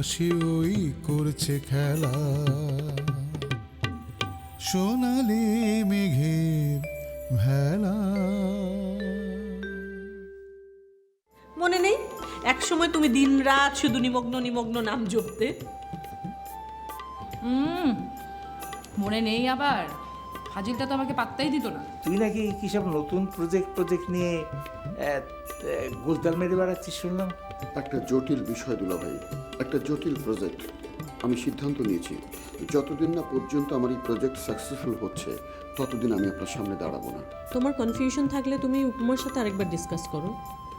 আকাশে ওই করছে খেলা। সোনালি মেঘের ভেলা। মনে নেই? এক সময় তুমি দিন রাত শুধু নিমগ্ন নিমগ্ন নাম জপতে। হুম মনে নেই আবার। ফাজিলটা তো আমাকে পাত্তাই দিত না। তুই নাকি কি সব নতুন প্রজেক্ট প্রজেক্ট নিয়ে গোলতাল মেরে বেড়াচ্ছিস শুনলাম? একটা জটিল বিষয় দুলা ভাই একটা জটিল প্রজেক্ট আমি সিদ্ধান্ত নিয়েছি যতদিন না পর্যন্ত আমার এই প্রজেক্ট সাকসেসফুল হচ্ছে ততদিন আমি আপনার সামনে দাঁড়াবো না। তোমার কনফিউশন থাকলে তুমি উপমার সাথে আরেকবার ডিসকাস করো।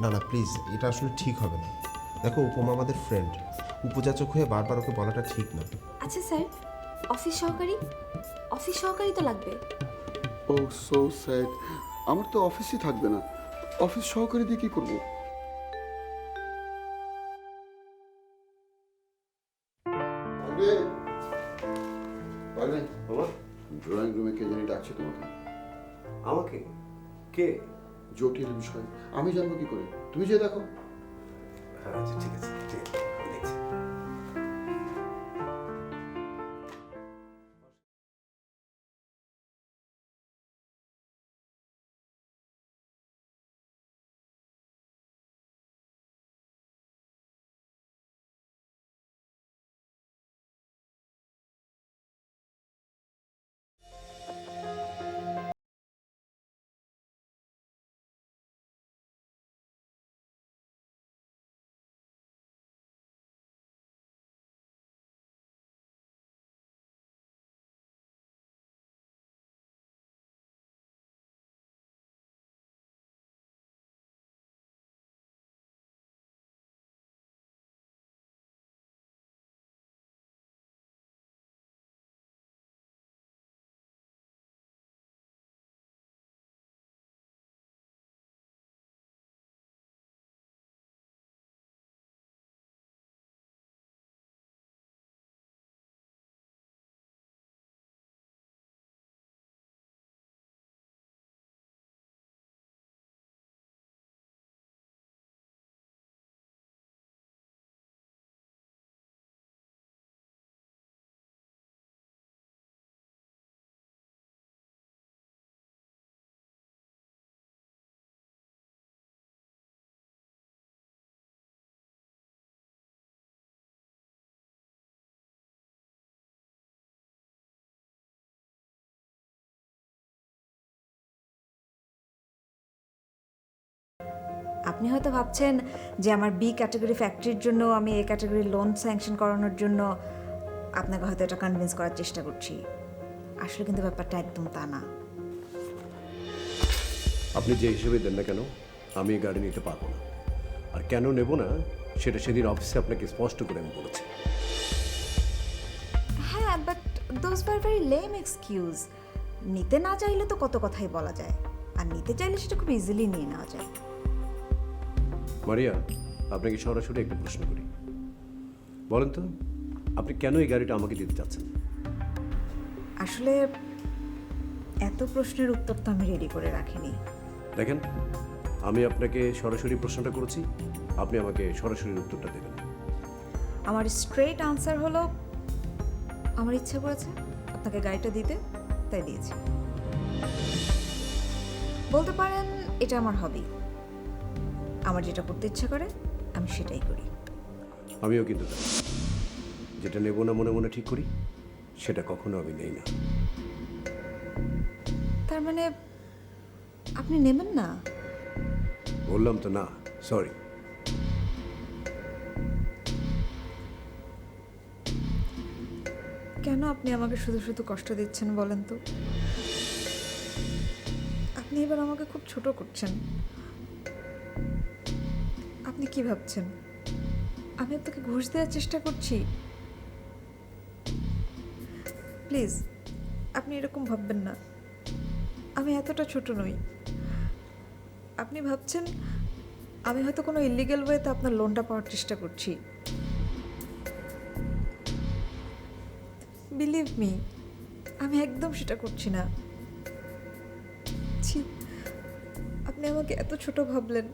না না প্লিজ এটা আসলে ঠিক হবে না। দেখো উপমা আমাদের ফ্রেন্ড উপযাচক হয়ে বারবার ওকে বলাটা ঠিক না। আচ্ছা স্যার অফিস সহকারী? অফিস সহকারী তো লাগবে। ও সো স্যাড আমার তো অফিসই থাকবে না। অফিস সহকারী দিয়ে কি করব? কে? জটিল বিষয়। আমি জানব কি করে? তুমি যে দেখো। হ্যাঁ আচ্ছা ঠিক আছে। আপনি হয়তো ভাবছেন যে আমার বি ক্যাটাগরি ফ্যাক্টরির জন্য আমি এ ক্যাটাগরি লোন স্যাংশন করানোর জন্য আপনাকে হয়তো এটা কনভিন্স করার চেষ্টা করছি। আসলে কিন্তু ব্যাপারটা একদম তা না। আপনি যে হিসেবে দেন না কেন আমি গাড়ি নিতে পারব না। আর কেন নেব না সেটা সেদিন অফিসে আপনাকে স্পষ্ট করে আমি বলেছি। হ্যাঁ but those were very lame excuse নিতে না চাইলে তো কত কথাই বলা যায়। আর নিতে চাইলে সেটা খুব ইজিলি নিয়ে নেওয়া যায়। মারিয়া আপনাকে সরাসরি একটা প্রশ্ন করি। বলেন তো আপনি কেন এই গাড়িটা আমাকে দিতে চাচ্ছেন? আসলে এত প্রশ্নের উত্তর তো আমি রেডি করে রাখিনি। দেখেন আমি আপনাকে সরাসরি প্রশ্নটা করেছি আপনি আমাকে সরাসরি উত্তরটা দেবেন। আমার স্ট্রেট আনসার হলো আমার ইচ্ছে করেছে আপনাকে গাড়িটা দিতে তাই দিয়েছি। বলতে পারেন এটা আমার হবি আমার যেটা করতে ইচ্ছে করে আমি সেটাই করি। আমিও কিন্তু তাই। যেটা নেব না মনে মনে ঠিক করি সেটা কখনো আমি নেই না। তার মানে আপনি নেবেন না? বললাম তো না সরি কেন আপনি আমাকে শুধু শুধু কষ্ট দিচ্ছেন বলেন তো? আপনি এবার আমাকে খুব ছোট করছেন। আপনি কি ভাবছেন? আমি আপনাকে ঘুষ দেওয়ার চেষ্টা করছি। প্লিজ, আপনি এরকম ভাববেন না। আমি এতটা ছোট নই। আপনি ভাবছেন আমি হয়তো কোনো ইলিগেল ওয়েতে আপনার লোনটা পাওয়ার চেষ্টা করছি। বিলিভ মি আমি একদম সেটা করছি না। আপনি আমাকে এত ছোট ভাবলেন।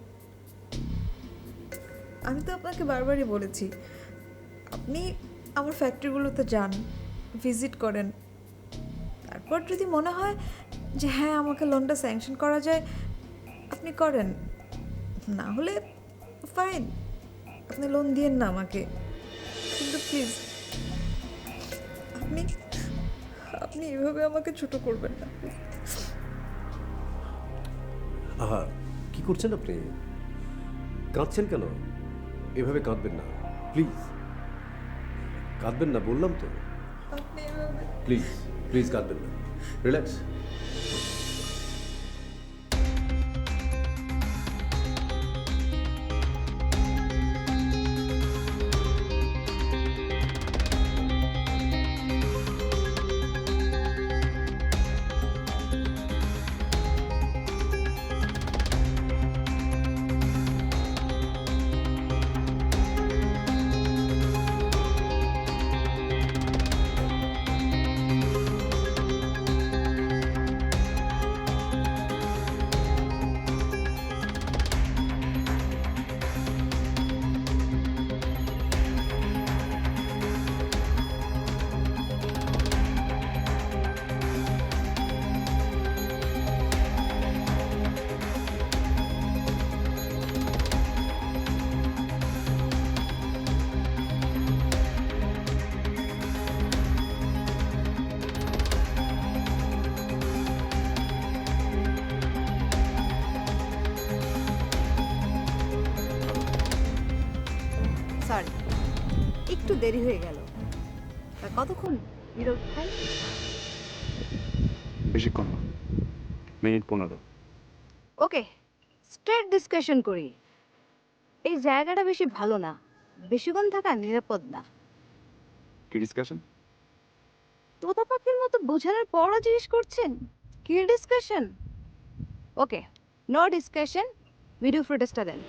আমি তো আপনাকে বারবারই বলেছি, আপনি আমার ফ্যাক্টরিগুলোতে যান, ভিজিট করেন। তারপর যদি মনে হয় যে হ্যাঁ আমাকে লোনটা স্যাংশন করা যায়, আপনি করেন। না হলে ফাইন আপনি লোন দিয়েন না আমাকে। কিন্তু প্লিজ আপনি আপনি এভাবে আমাকে ছোট করবেন না। কি করছেন আপনি? কাঁদছেন কেন? এভাবে কাঁদবেন না। প্লিজ কাঁদবেন না বললাম তো। প্লিজ প্লিজ কাঁদবেন না। রিল্যাক্স একটু দেরি হয়ে গেল। তা কতক্ষণ বিরোধ ভাই বেশিক্ষণ না। মিনিট পনেরো। ওকে স্ট্রেট ডিসকাশন করি। এই জায়গাটা বেশি ভালো না। বেশিক্ষণ থাকা নিরাপদ না। কি ডিসকাশন তোতা পাখির মতো বোঝানোর পরও জিজ্ঞেস করছেন? কি discussion okay no discussion video ফুটেজটা দেন।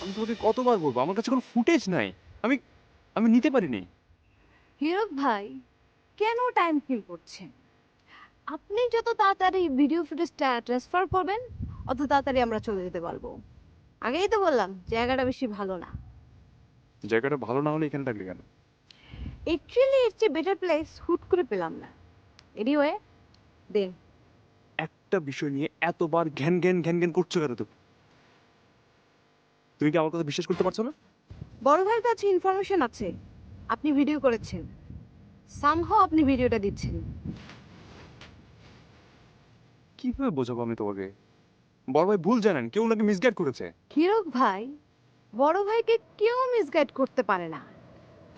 আমি তোমাকে কতবার বলব? আমার কাছে কোনো ফুটেজ নাই। আমি আমি নিতে পারিনি। হিরক ভাই কেন টাইম ফিল করছেন? আপনি যত তাড়াতাড়ি ভিডিও ফুটেজটা ট্রান্সফার করবেন অত তাড়াতাড়ি আমরা চলে যেতে পারব। আগেই তো বললাম জায়গাটা বেশি ভালো না। জায়গাটা ভালো না হলে এখানে থাকলে কেন? অ্যাকচুয়ালি এর চেয়ে বেটার প্লেস হুট করে পেলাম না। এনিওয়ে দেন। একটা বিষয় নিয়ে এতবার ঘ্যান ঘ্যান ঘ্যান ঘ্যান করছ কেন তুমি? তুমি কি আমার কথা বিশ্বাস করতে পারছ না? বড় ভাইয়ের কাছে ইনফরমেশন আছে। আপনি ভিডিও করেছেন। সামহাও আপনি ভিডিওটা দিচ্ছেন। কীভাবে বোঝাবো আমি তোমাকে? বড় ভাই ভুল জানেন কেউ ওনাকে মিসগাইড করেছে। হিরক ভাই বড় ভাইকে কেউ মিসগাইড করতে পারে না।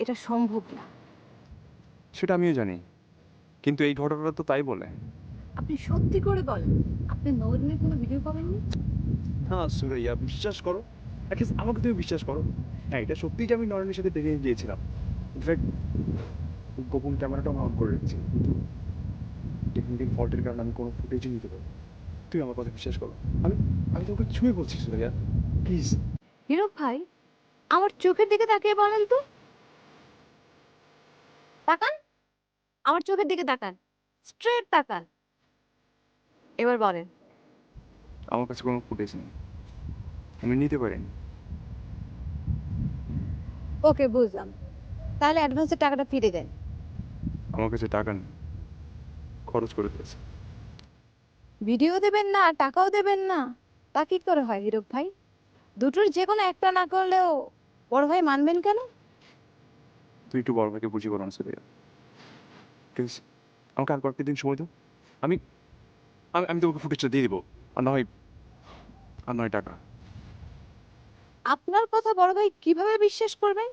এটা সম্ভব না। সেটা আমিও জানি কিন্তু এই ঘটনাটা তো তাই বলে। আপনি সত্যি করে বলেন আপনি নবদিনের কোনো ভিডিও পাবেননি? হ্যাঁ সুরাইয়া বিশ্বাস করো অ্যাটলিস্ট আমাকে তুমি বিশ্বাস করো। হ্যাঁ এটা সত্যিই যে আমি নরেনের সাথে দেখে গিয়েছিলাম। ইনফ্যাক্ট গোপন ক্যামেরাটা অন করে রেখেছি। কিন্তু টেকনিক্যাল ফল্টের কারণে আমি কোনো ফুটেজই নিতে পারি তুই আমার কথা বিশ্বাস করো। আমি আমি তোকে ছুঁয়ে বলছি সুরাইয়া প্লিজ হিরক ভাই আমার চোখের দিকে তাকিয়ে বলেন তো। তাকান। আমার চোখের দিকে তাকান। স্ট্রেট তাকান। এবার বলেন। আমার কাছে কোনো ফুটেজ নেই। আমি নিতে পারিনি। ওকে বুঝলাম। তাহলে অ্যাডভান্সের টাকাটা ফিরে দেন। আমার কাছে টাকা নেই। খরচ করে দিয়েছে। ভিডিও দেবেন না টাকাও দেবেন না। তা কি করে হয় হিরক ভাই? দুটোর যে কোনো একটা না করলেও বড় ভাই মানবেন কেন? তুই একটু বড় ভাইকে বুঝিয়ে বলো না সুরাইয়া প্লিজ আমাকে আর কয়েকটা দিন সময় দাও। আমি আমি আমি তোমাকে ফুটেজটা দিয়ে দিব। আর নয় আর নয় টাকা। আপনার কথা বড় ভাই কীভাবে বিশ্বাস করবেন?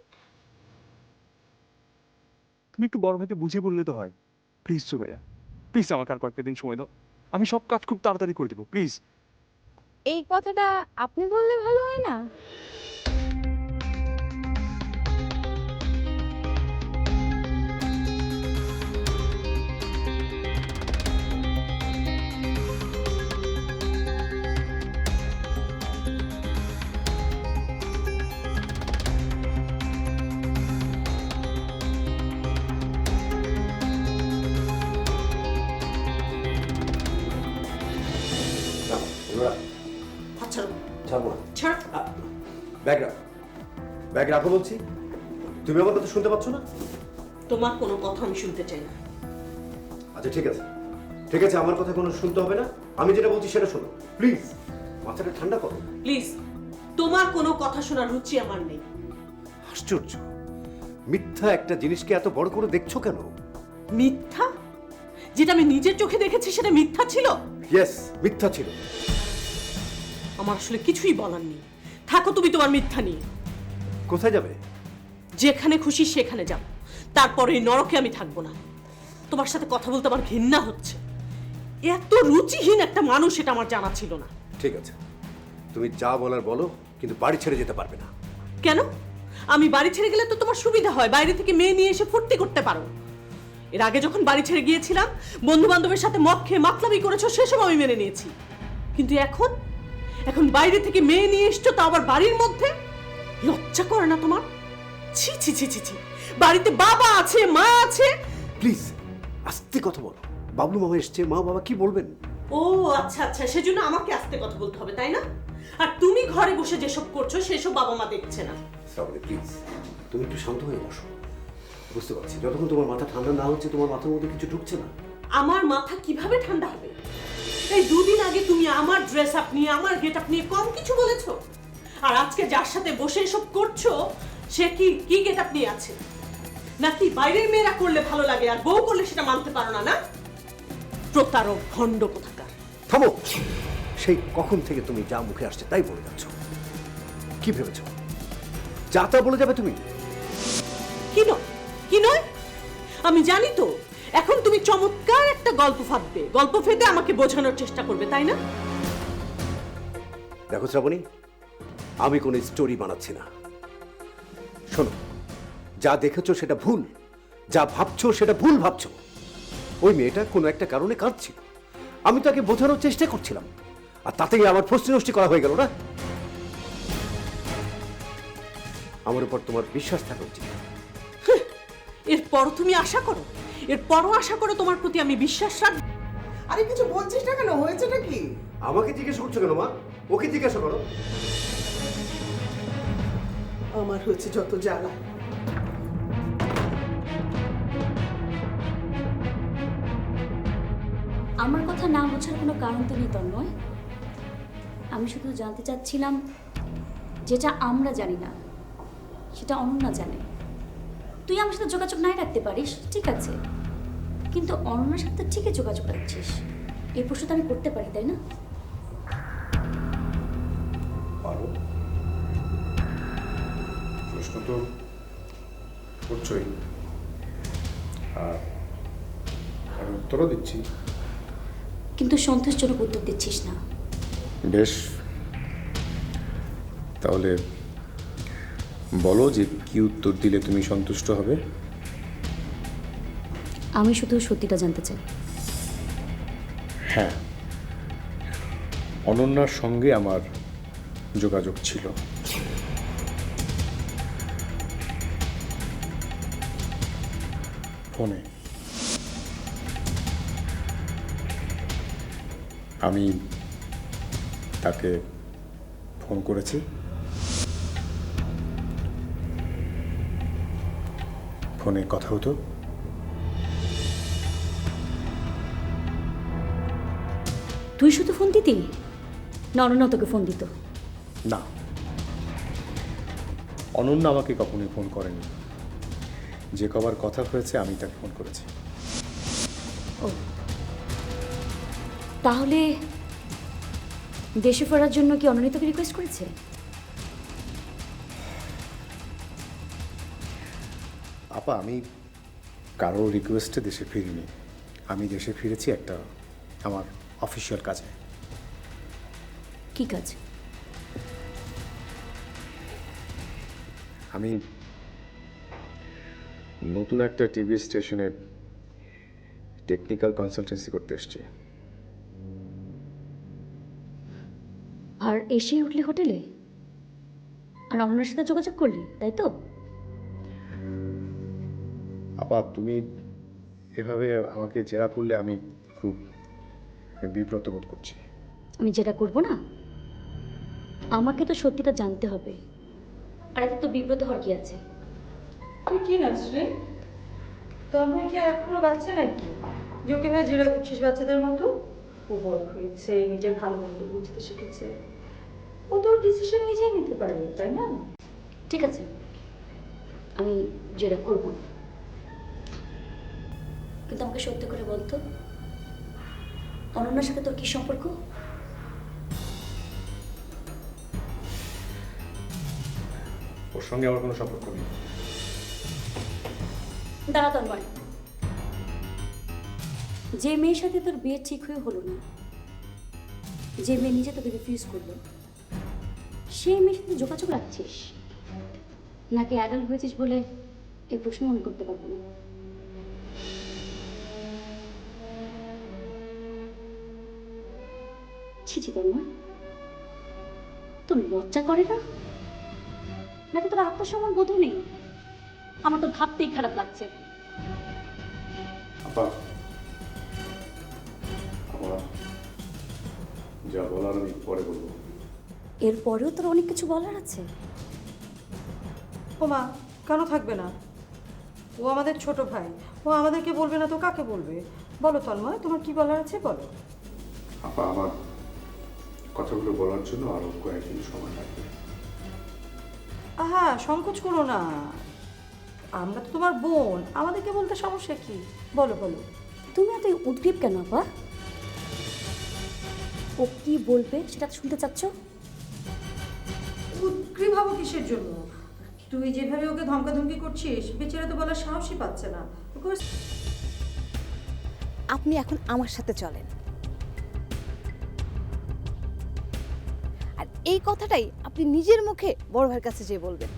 তুমি একটু বড় ভাইকে বুঝিয়ে বললে তো হয়। প্লিজ সুরাইয়া প্লিজ আমাকে আর কয়েকটা দিন সময় দাও। আমি সব কাজ খুব তাড়াতাড়ি করে দেবো প্লিজ এই কথাটা আপনি বললে ভালো হয় না? রাখো বলছি। তুমি আমার কথা শুনতে পাচ্ছ না? তোমার কোনো কথা আমি শুনতে চাই না। আচ্ছা ঠিক আছে। ঠিক আছে আমার কথা কোনো শুনতে হবে না। আমি যেটা বলছি সেটা শোনো। প্লিজ মাথাটা ঠান্ডা করো। প্লিজ তোমার কোনো কথা শোনার রুচি আমার নেই। আশ্চর্য। মিথ্যা একটা জিনিসকে এত বড় করে দেখছ কেন? মিথ্যা? যেটা আমি নিজের চোখে দেখেছি সেটা মিথ্যা ছিল? ইয়েস মিথ্যা ছিল। আমার আসলে কিছুই বলার নেই। থাকো তুমি তোমার মিথ্যা নিয়ে। কোথায় যাবে? যেখানে খুশি সেখানে যাও। তারপরে এই নরকে আমি থাকব না। তোমার সাথে কথা বলতে আমার ঘৃণা হচ্ছে। এত রুচিহীন একটা মানুষ এটা আমার জানা ছিল না। ঠিক আছে। তুমি যা বলার বলো কিন্তু বাড়ি ছেড়ে যেতে পারবে না। কেন? আমি বাড়ি ছেড়ে গেলে তো তোমার সুবিধা হয়। বাইরে থেকে মেয়ে নিয়ে এসে ফুর্তি করতে পারো। এর আগে যখন বাড়ি ছেড়ে গিয়েছিলাম বন্ধু বান্ধবের সাথে মদ খেয়ে মাতলামি করেছ সেসব আমি মেনে নিয়েছি। কিন্তু এখন? এখন বাইরে থেকে মেয়ে নিয়ে এসছো তা আবার বাড়ির মধ্যে? লজ্জা করে না তোমার? ছি ছি ছি ছি ছি। বাড়িতে বাবা আছে মা আছে। প্লিজ আস্তে কথা বলো। বাবলু মামা এসছে মা বাবা কি বলবেন? ও আচ্ছা আচ্ছা সেজন্য আমাকে আস্তে কথা বলতে হবে তাই না? আর তুমি ঘরে বসে যেসব করছ সেসব বাবা মা দেখছে না। শ্রাবণী প্লিজ তুমি একটু শান্ত হয়ে বসো। বুঝতে পারছি যতক্ষণ তোমার মাথা ঠান্ডা না হচ্ছে তোমার মাথার মধ্যে কিছু ঢুকছে না। আমার মাথা কীভাবে ঠান্ডা হবে? এই দুদিন আগে তুমি আমার ড্রেস আপ নিয়ে আমার গেট আপ নিয়ে কম কিছু বলেছ? আর আজকে যার সাথে বসে এসব করছ সে কি কি গেট আপ নিয়ে আছে? নাকি বাইরের মেয়েরা করলে ভালো লাগে আর বউ করলে সেটা মানতে পারো না না? প্রতারক ভণ্ড কোথাকার। থামো! সেই কখন থেকে তুমি যা মুখে আসছে তাই বলে যাচ্ছ। কি ভেবেছ? যা তা বলে যাবে তুমি? কি নয়? কি নয়? আমি জানি তো এখন তুমি চমৎকার একটা গল্প ফাঁদবে গল্প ফেদে আমাকে বোঝানোর চেষ্টা করবে তাই না? দেখো শ্রাবণী আমি কোনো স্টোরি বানাচ্ছি না। শোনো যা দেখেছ সেটা ভুল যা ভাবছ সেটা ভুল ভাবছ। ওই মেয়েটা কোনো একটা কারণে কাঁদছিল। আমি তাকে বোঝানোর চেষ্টা করছিলাম আর তাতেই আমার ফষ্টি করা হয়ে গেল না? আমার উপর তোমার বিশ্বাস থাকা উচিত। এরপর তুমি আশা করো? এরপরও আশা করো তোমার প্রতি আমি বিশ্বাস রাখব আরে কিছু বলছিস না কেন? হয়েছেটা কি? আমাকে জিজ্ঞেস করছ কেন মা? ওকে জিজ্ঞাসা করো। আমার হচ্ছে যত জ্বালা। আমার কথা না বোঝার কোনো কারণ তো নেই তন্ময়। আমি শুধু জানতে চাচ্ছিলাম, যেটা আমরা জানি না, সেটা অনন্যা জানে। তুই আমার সাথে যোগাযোগ নাই রাখতে পারিস, ঠিক আছে। কিন্তু অনন্যার সাথে ঠিকই যোগাযোগ রাখছিস। এই প্রশ্ন তো আমি করতে পারি, তাই না? প্রশ্ন তো করছোই। আর আর উত্তরও দিচ্ছি। কিন্তু সন্তোষজনক উত্তর দিচ্ছিস না। বেশ। তাহলে বলো যে কি উত্তর দিলে তুমি সন্তুষ্ট হবে? আমি শুধু সত্যিটা জানতে চাই। হ্যাঁ। অনন্যার সঙ্গে আমার যোগাযোগ ছিল। ফোনে। আমি তাকে ফোন করেছি। ফোনে কথা হতো। তুই শুধু ফোন দিতি? না অনন্যা তোকে ফোন দিত। না। অনন্য আমাকে কখনোই ফোন করেনি। যে কবার কথা হয়েছে আমি তাকে ফোন করেছি। ও। তাহলে দেশে ফেরার জন্য কি অনন্যা তোকে রিকোয়েস্ট করেছে? আপা আমি কারও রিকোয়েস্টে দেশে ফিরিনি। আমি দেশে ফিরেছি একটা আমার অফিসিয়াল কাজে। কি কাজ? আমি নতুন একটা টিভি স্টেশনে টেকনিক্যাল কনসালটেন্সি করতে এসেছি। আর এসে উঠলি হোটেলে? আর অনন্যার সাথে যোগাযোগ করলি তাই তো? আপা তুমি এভাবে আমাকে জেরা করলে আমি খুব বিব্রত বোধ করছি। আমি যেটা করব না? আমাকে তো সত্যিটা জানতে হবে। আর এত তো বিব্রত হওয়ার কি আছে? তুই কি কি এখনও বাচ্চা নাকি? করছিস বাচ্চাদের মতো ও বড় হয়েছে নিজের ভালো মন্দ বুঝতে শিখেছে। ও তোর ডিসিশন নিজেই নিতে পারবে তাই না? ঠিক আছে আমি যেটা করব। কিন্তু আমাকে সত্যি করে বলতো অনন্যার সাথে তোর কি সম্পর্ক? ওর সঙ্গে আমার কোনো সম্পর্ক নেই। দাঁড়া তন্ময় যে মেয়ের সাথে তোর বিয়ে ঠিক হয়ে হলো না, যে মেয়ে নিজে তোকে রিফিউজ করল, সেই মেয়ের সাথে যোগাযোগ রাখছিস? নাকি অ্যাডাল্ট হয়েছিস বলে এই প্রশ্ন আমি করতে পারব না? ছি ছি তন্ময় তোর লজ্জা করে না? নাকি তোর আত্মসম্মান বোধও নেই? আমার তো ভাবতেই খারাপ লাগছে। আপা আমার যা বলার আমি পরে বলব। এরপরেও তোর অনেক কিছু বলার আছে? ও মা কেন থাকবে না? ও আমাদের ছোট ভাই। ও আমাদেরকে বলবে না তো কাকে বলবে? বলো তন্ময় তোমার কি বলার আছে বলো। আপা আমার কথাগুলো বলার জন্য আরও কয়েকদিন সময় লাগবে। আহা সংকোচ করো না। আমরা তো তোমার বোন আমাদেরকে বলতে সমস্যা কি? বলো বলো। তুমি এত উদ্গ্রীব কেন আপা? ও কি বলবে সেটা শুনতে চাচ্ছ? উদ্গ্রীব হব কিসের জন্য? তুই যেভাবে ওকে ধমকাধমকি করছিস বেচারা তো বলার সাহসই পাচ্ছে না। ওকে আপনি এখন আমার সাথে চলেন। আর এই কথাটাই আপনি নিজের মুখে বড় ভাইয়ের কাছে যেয়ে বলবেন।